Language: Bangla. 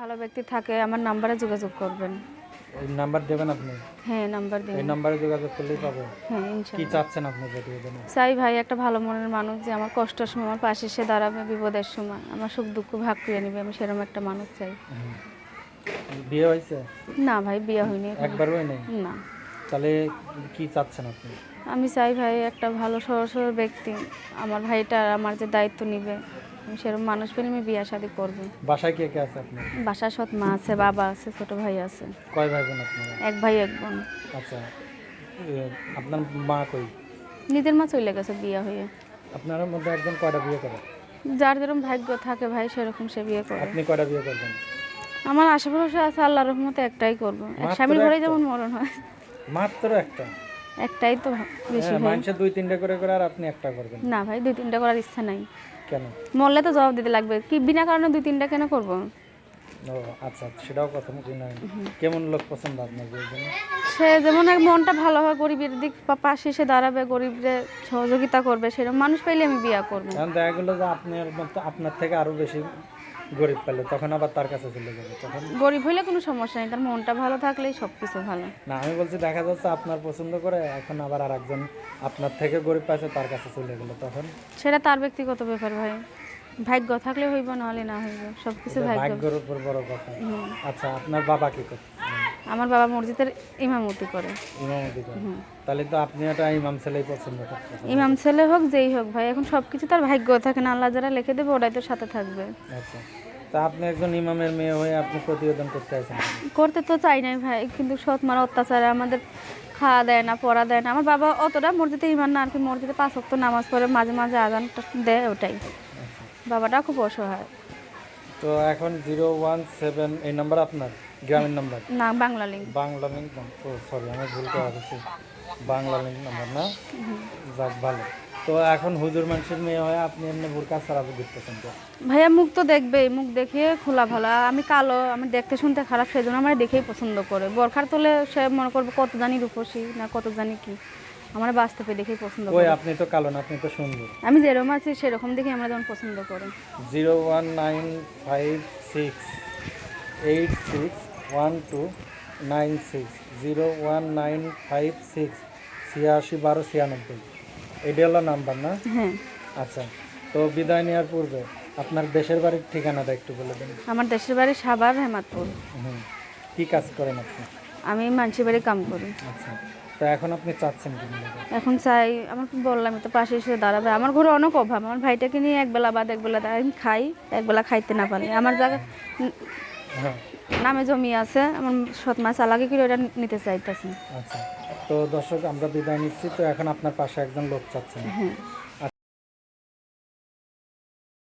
ভালো ব্যক্তি থাকে আমার নাম্বারে যোগাযোগ করবেন। এই নাম্বার দেবেন আপনি? হ্যাঁ নাম্বার দিন এই নাম্বারে যোগাযোগ করলেই পাবেন হ্যাঁ কি ইনশাল্লাহ। চাচ্ছেন আপনি প্রতিবেদনে চাই ভাই একটা ভালো মনের মানুষ যে আমার কষ্টের সময় আমার পাশে এসে দাঁড়াবে বিপদের সময় আমার সুখ দুঃখ ভাগ করে নিবে আমি সেরকম একটা মানুষ চাই। বিয়ে হয়েছে? না ভাই বিয়ে হয়নি এখনও। একবার হয় না। তাহলে কি চাচ্ছেন আপনি? আমি চাই ভাই একটা ভালো সরল ব্যক্তি। আমার ভাইটা আমার যে দায়িত্ব নিবে সেরকম মানুষ পেলে আমি বিয়ে শাদি করব বাসায় কে কে আছে আপনার? বাসার সৎ মা আছে বাবা আছে ছোট ভাই আছে। কয় ভাই বোন আপনারা? এক ভাই এক বোন। আচ্ছা। এ, আপনার মা কই? নিজের মা চলে গেছে বিয়ে হয়ে। আপনার মধ্যে একজন কয়টা বিয়ে করে? যার যেরকম ভাগ্য থাকে ভাই সেরকম সে বিয়ে করে। আপনি কয়টা বিয়ে করবেন? আমার আশেপাশে আছে আল্লাহর রহমতে একটাই করব। এক মাত্র স্বামীর ঘরে একটা? যেমন মরণ হয়। মাত্র একটা? একটাই তো বেশি হ্যাঁ ভাই। মানুষের দুই তিনটা করে করে আর আপনি একটা করবেন। না ভাই দুই তিনটা করার ইচ্ছা নাই। কেন? মরলে তো জবাব দিতে লাগবে। কি বিনা কারণে দুই তিনটা কেন করব? ও আচ্ছা সেটাও কথা মুখে নাই। কেমন লোক পছন্দ আপনার সে যেমন এক মনটা ভালো হয় গরিবের দিক বা পাশে এসে দাঁড়াবে গরিবদের সহযোগিতা করবে সেরকম মানুষ পাইলে আমি বিয়ে করব। দেখা গেলো যে আপনার মতো আপনার থেকে আরও বেশি গরিব পেলে তখন আবার তার কাছে চলে যাবে তখন গরিব হইলে কোনো সমস্যা নেই তার মনটা ভালো থাকলেই সব কিছু ভালো। না আমি বলছি দেখা যাচ্ছে আপনার পছন্দ করে এখন আবার আর একজন আপনার থেকে গরিব পাইছে তার কাছে চলে গেলো তখন সেটা তার ব্যক্তিগত ব্যাপার ভাই। ভাগ্য থাকলে হইব নাহলে না হইব সব কিছু ভাগ্য। ভাগ্যের উপর বড় কথা। আচ্ছা আপনার বাবা কি করে? আমার বাবা মসজিদের ইমামতি করে। ইমামতি করে। তাহলে তো আপনি একটা ইমাম ছেলেই পছন্দ করতেছেন। ইমাম ছেলে হোক যেই হোক ভাই এখন সব কিছু তার ভাগ্য। থাকে না আল্লাহ যারা লিখে দেবে ওটাই তো সাথে থাকবে। আচ্ছা। তা আপনি একজন ইমামের মেয়ে হয়ে আপনি প্রতিবেদন করতে আছেন করতে তো চাই নাই ভাই কিন্তু সৎ মার অত্যাচারে আমাদের খাওয়া দেয় না পড়া দেয় না। আমার বাবা অতটা মসজিদে ইমান না আর কি মসজিদে পাঁচ ওয়াক্ত নামাজ পড়ে মাঝে মাঝে আজান দেয় ওটাই। বাবাটা খুব অসহায়। তো এখন জিরো ওয়ান সেভেন এই নাম্বার আপনার? গ্রামের নাম্বার? না বাংলা লিঙ্ক বাংলা লিঙ্ক ও সরি আমি ভুল করে দিচ্ছি বাংলা লিঙ্ক নাম্বার না? যাক ভালো। তো এখন হুজুর মানুষের মেয়ে হয়ে আপনি এমনি বোরকা ছাড়া ঘুরতেছেন তো ভাইয়া মুখ তো দেখবেই মুখ দেখিয়ে খোলা ভালো। আমি কালো আমি দেখতে শুনতে খারাপ সেজন্য আমার দেখেই পছন্দ করে। বরখার তোলে সে মনে করব কত জানি রূপসী না কত জানি কি। আমার বাস্তবে দেখেই পছন্দ ওই করে। আপনি তো কালো না আপনি তো সুন্দর। আমি যেরকম আছি সেরকম দেখে আমরা যেমন পছন্দ করে। Zero one nine five six eight six one two nine six zero one nine five six ছিয়াশি বারো ছিয়ানব্বই। এটা হলো নাম্বার না? হ্যাঁ। আচ্ছা তো বিদায় নেওয়ার পূর্বে আপনার দেশের বাড়ির ঠিকানাটা একটু বলে দিন। আমার দেশের বাড়ি সাভার হেমাতপুর হুম। কী কাজ করেন আপনি? আমি মানসি বাড়ি কাম করি। আচ্ছা তো এখন আপনি চাচ্ছেন কি এখন চাই আমার বললাম তো পাশে এসে দাঁড়াবে। আমার ঘরে অনেক অভাব আমার ভাইটাকে নিয়ে একবেলা বাদ একবেলা আমি খাই একবেলা খাইতে না পারি। আমার জায়গা নামে জমি আছে আমার সৎ মাছ আলাগে করে ওটা নিতে চাইতেছি। আচ্ছা। তো দর্শক আমরা বিদায় নিচ্ছি। তো এখন আপনার পাশে একজন লোক চাচ্ছেন। হ্যাঁ।